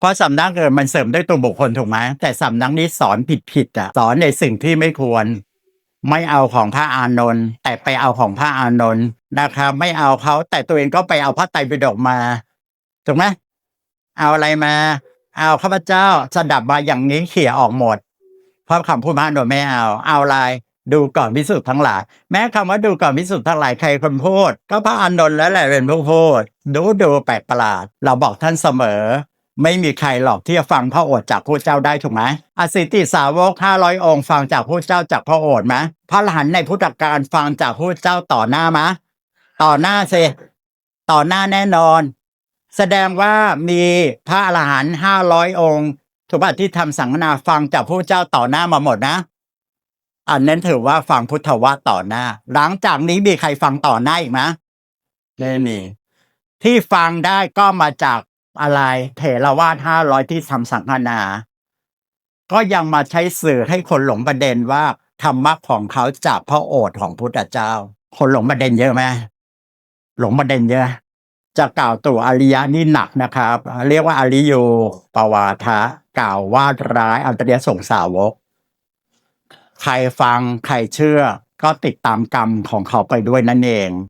เพราะสำนักเกินมันเสริมได้ตัวบุคคลถูกไหมแต่สำนักนี้สอนผิดๆอะสอนในสิ่งที่ไม่ควร ไม่เอาของพระอานนท์แต่ไปเอาของพระอานนท์นะครับไม่เอาเขาแต่ตัวเองก็ไปเอาพระไตรปิฎกมาถูกไหมเอาอะไรมา เอาข้าพเจ้าสดับมาอย่างนี้เขี่ยออกหมด เพราะคำพูดพระอานนท์ไม่เอา เอาอะไรดูก่อนพิสุทธ์ทั้งหลาย แม้คำว่าดูก่อนพิสุทธ์ทั้งหลายใครคนพูด ก็พระอานนท์แล้วแหละเป็นผู้พูด ดูดูแปลกประหลาด เราบอกท่านเสมอ ไม่มีใครหรอกที่จะฟังพระโอษฐ์จากพระเจ้าได้ถูกไหมอสิติสาวกห้าร้อยองค์ฟังจากพระเจ้าจากพระโอษฐ์ไหมพระอรหันต์ในพุทธการฟังจากพระเจ้าต่อหน้าไหมต่อหน้าสิต่อหน้าแน่นอน แสดงว่ามีพระอรหันต์ห้าร้อยองค์ถูกป่ะที่ทำสังฆนาฟังจากพระเจ้าต่อหน้ามาหมดนะ อันนั้นถือว่าฟังพุทธวะต่อหน้า หลังจากนี้มีใครฟังต่อหน้าอีกไหมไม่มีที่ฟังได้ก็มาจาก อะไรเถรวาทห้าร้อยที่ทำสังฆนา ก็ยังมาใช้สื่อให้คนหลงประเด็นว่าธรรมะของเขาจากพระโอษฐ์ของพุทธเจ้า คนหลงประเด็นเยอะไหมหลงประเด็นเยอะ จะกล่าวตัวอริยะนี่หนักนะครับ เรียกว่าอริโยปวาทะกล่าวว่าร้ายอันตรยสงสาวก ใครฟังใครเชื่อ ก็ติดตามกรรมของเขาไปด้วยนั่นเอง